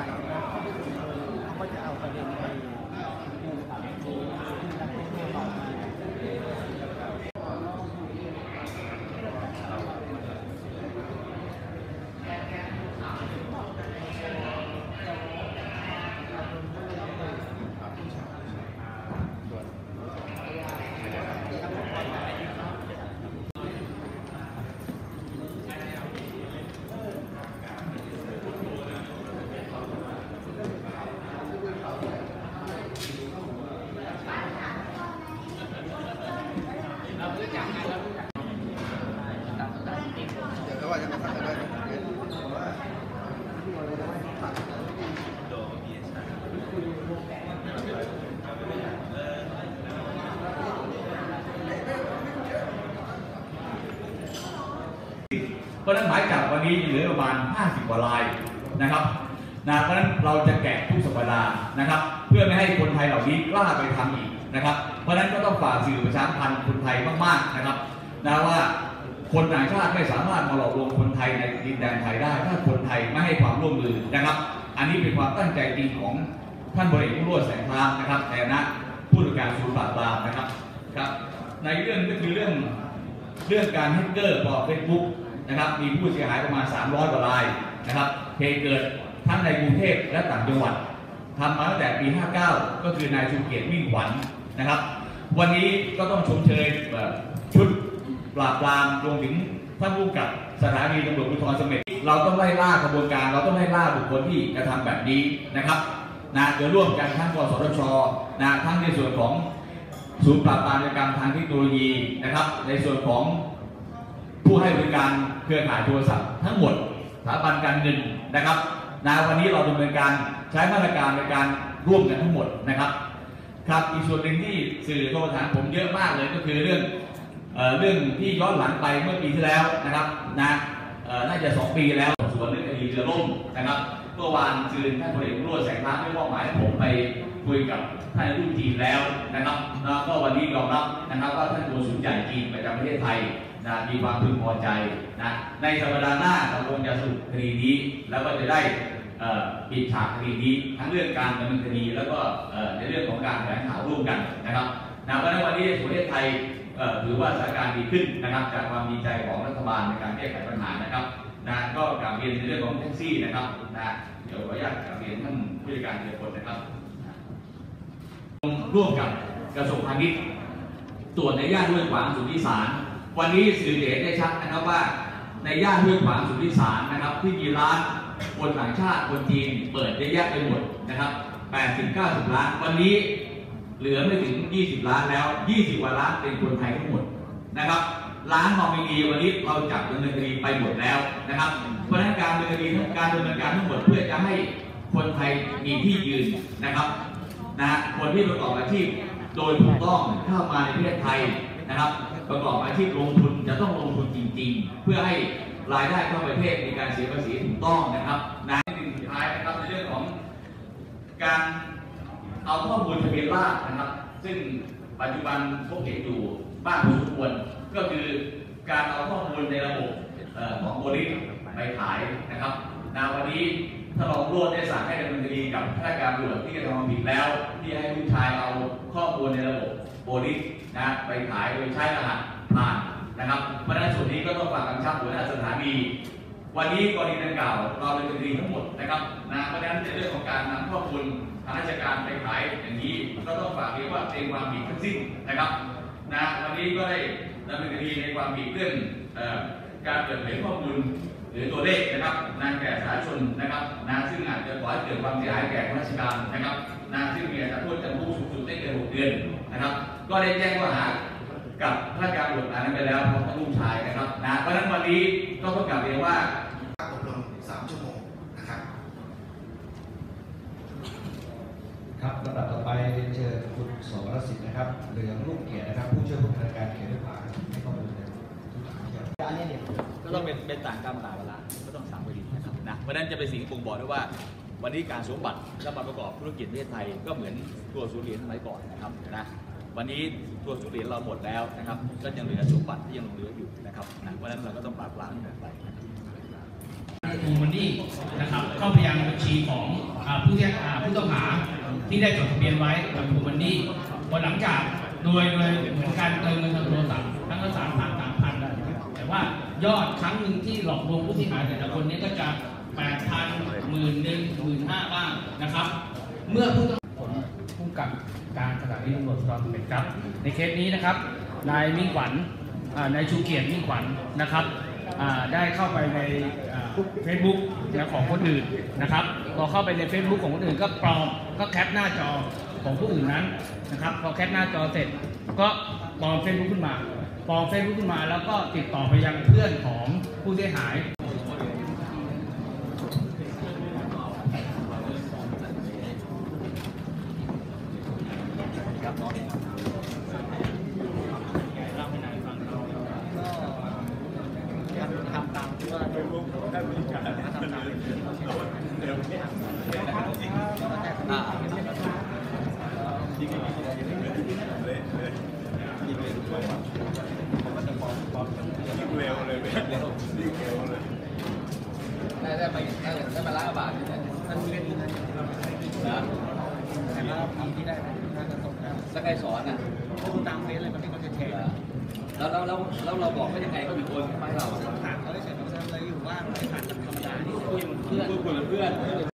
ายนะเขาก็จะเอาประเด็นไป เพราะนั้นหมายจับวันนี้เหลือประมาณ 50 กว่าลายนะครับนะเพราะะนั้นเราจะแกะทุกสัปดาห์นะครับ เพื่อไม่ให้คนไทยเหล่านี้กล้าไปทำอีก นะครับ เพราะฉะนั้นก็ต้องฝากสื่อประชาพันธ์คนไทยมากๆนะครับนะว่าคนต่างชาติไม่สามารถมาหลอกลวงคนไทยในดินแดนไทยได้ ถ้าคนไทยไม่ให้ความร่วมมือนะครับ อันนี้เป็นความตั้งใจจริงของท่านบริเอกผู้รวดแสงพามนะครับในนะผู้ตรวจการศูนย์ปราบปรามนะครับครับ ในเรื่องก็คือเรื่องเรื่องการแฮกเกอร์ปลอมเฟซบุ๊กนะครับมีผู้เสียหายประมาณ 300กว่ารายนะครับเหตุเกิดทั้งในกรุงเทพและต่างจังหวัดทำมาตั้งแต่ปี 59 ก็คือนายชูเกียรติมิ่งขวัญ นะครับ วันนี้ก็ต้องชมเชยชุดปราบปรามรวมถึงท่านผู้กับสถานีตำรวจภูธรสม็ดเราต้องไล่ล่ากระบวนการ เราต้องไล่ล่าบุคคลที่กระทำแบบนี้นะครับนะโดยร่วมกันทั้งกสทชนะทั้งในส่วนของศูนย์ปราบปรามกรรมทางเทคโนโลยีนะครับ ในส่วนของผู้ให้บริการเครือข่ายโทรศัพท์ทั้งหมดสถาบันการเงินนะครับนะวันนี้เราดำเนินการใช้มาตรการในการร่วมกันทั้งหมดนะครับ ครับอีกส่วนหนึ่งที่สื่อโทรถามผมเยอะมากเลยก็คือเรื่องเอเรื่องที่ย้อนหลังไปเมื่อปีที่แล้วนะครับนะน่าจะสองปีแล้วสวนเรื่องคดีเรือล่มนะครับเมื่อวานซืนท่านพลเอกรุ่งแสงร้านได้มอบหมายให้ผมไปคุยกับท่านรุ่นจีนแล้วนะครับแล้วก็วันนี้ยอมรับนะครับว่าท่านโฆษกใหญ่จีนประจำประเทศไทยนะมีความพึงพอใจนะในสัปดาห์หน้าเราคงจะสรุปคดีนี้แล้วก็จะได้ ปิดฉากคดีนี้ทั้งเรื่องการดำเนินคดีแล้วก็ในเรื่องของการแถลงข่าวร่วมกันนะครับนะเพราะฉะนั้นวันนี้ประเทศไทยถือว่าสถานการณ์ดีขึ้นนะครับ จากความดีใจของรัฐบาลในการแก้ไขปัญหานะครับนะก็กลับเรียนในเรื่องของแท็กซี่นะครับนะเดี๋ยวขออนุญาตกลับเรียนท่านผู้จัดการเรือคนนะครับร่วมกับกระทรวงพาณิชย์ตรวจในย่านห้วยขวางสุทธิสาร วันนี้สื่อเดชได้ชัดนะครับว่าในย่านห้วยขวางสุทธิสารนะครับ ที่มีร้าน คนต่างชาติคนจีนเปิดเยอะแยะไปหมดนะครับ80 90 ล้าน วันนี้เหลือไม่ถึง 20 ล้านแล้ว 20กว่าล้านเป็นคนไทยทั้งหมดนะครับร้านนอมินีวันนี้เราจับดำเนินคดีไปหมดแล้วนะครับเพราะฉะนั้นการดำเนินคดีการดำเนินการทั้งหมดเพื่อจะให้คนไทยมีที่ยืนนะครับนะฮะคนที่ประกอบอาชีพโดยถูกต้องเข้ามาในประเทศไทยนะครับ ประกอบอาชีพลงทุนจะต้องลงทุนจริง ๆ เพื่อให้ รายได้เข้าประเทศมีการเสียภาษีถูกต้องนะครับนะหนึ่งสุดท้ายนะครับในเรื่องของการเอาข้อมูลทะเบียนราษฎรนะครับ ซึ่งปัจจุบันพบเห็นอยู่บ้างพอสมควรก็คือการเอาข้อมูลในระบบของบริษัทไปขายนะครับนะวันนี้ถ้ารองโรดได้สั่งให้ดำเนินคดีกับข้าราชการตำรวจที่กระทำความผิดแล้ว ที่ให้ลูกชายเอาข้อมูลในระบบโบลิสนะไปขายโดยใช้รหัส นะครับเพราะฉะนั้นส่วนนี้ก็ต้องฝากกำชับหัวหน้าสถานีวันนี้กรณีดังกล่าวเราดำเนินคดีทั้งหมดนะครับนะเพราะฉะนั้นในเรื่องของการนำข้อมูลทางราชการไปขายอย่างนี้ก็ต้องฝากเรียนว่าเป็นความผิดทั้งสิ้นนะครับนะวันนี้ก็ได้ดำเนินคดีในความผิดเรื่องอการเปิดเผยข้อมูลหรือตัวเลขนะครับนาแก่สาธารณชนนะครับนะซึ่งอาจจะก่อให้เกิดความเสียหายแก่ข้าราชการนะครับนะซึ่งมีอัตราโทษจำคุกสูงสุดได้เกิน6เดือนนะครับ ก็ได้แจ้งข้อหา กับข้าราชการตำรวจนายนั้นไปแล้วพร้อมทั้งลูกชายนะครับนะเพราะฉะนั้นวันนี้ก็ต้องกลับเรียนว่าอบรม3ชั่วโมงนะครับครับลำดับต่อไปเรียนเชิญคุณสวรสิทธิ์นะครับ เหลืองลูกเกียรตินะครับ ผู้ช่วยผู้บัญชาการเขตด้วยผาให้ข้อมูลในทุกทางที่อันนี้เนี่ยก็ต้องเป็นเป็นต่างกรรมต่างเวลาก็ต้องสั่งไปดีนะครับนะเพราะฉะนั้นจะเป็นสิ่งบ่งบอกด้วยว่าวันนี้การสวมบัตรและมาประกอบธุรกิจประเทศไทยก็เหมือนตัวศูนย์เหรียญสมัยก่อนนะครับนะ วันนี้ตัวศูนย์เหรียญเราหมดแล้วนะครับ ก็ยังเหลือสมบัติที่ยังเหลืออยู่นะครับนะเพราะฉะนั้นเราก็ต้องปราบปรามมันไปนะครับมูมันนี่นะครับเข้าพยานบัญชีของอผู้ที่ผู้ต้องหาที่ได้จดทะเบียนไว้กับมูมันนี่พอหลังจากโดยโดยเหมือนการเติมเงินทางโทรศัพท์ทั้งละสามพันสามพันแต่ว่ายอดครั้งหนึ่งที่หลอกลวงผู้เสียหาแต่ละคนนี้ก็จะแปดพันหมื่นหนึ่งหมื่นห้าบ้างนะครับ เมื่อผู้ต้อง การสถานีตำรวจภูธรเป็นครับ ในเคสนี้นะครับนายมิ่งขวัญนายชูเกียรติมิ่งขวัญนะครับได้เข้าไปในเฟซบุ๊กของคนอื่นนะครับพอเข้าไปใน Facebook ของคนอื่นก็ปลอมก็แคปหน้าจอของผู้อื่นนั้นนะครับพอแคปหน้าจอเสร็จ ก็ปลอมเฟซบุ๊กขึ้นมาปลอมเฟซบุ๊กขึ้นมา แล้วก็ติดต่อไปยังเพื่อนของผู้เสียหาย ก็ทำตามที่ว่า อ่า ได้ได้ไปได้ได้มาล้านกว่าบาทนี่ยมันเล่นนะนะแต่ละปีที่ได้น่าจะตกแล้สักไกรสอนอะดูตามเฟซเลยมันที่เขาจะแชร์แล้วแล้วแล้วแล้วเราบอกว่ายังไงก็มีคนมาให้เราถามเขาได้เฉยๆเขาเลยอยู่ว่าไม่ผ่านธรรมดาที่คุยกับเพื่อนคุยกับเพื่อน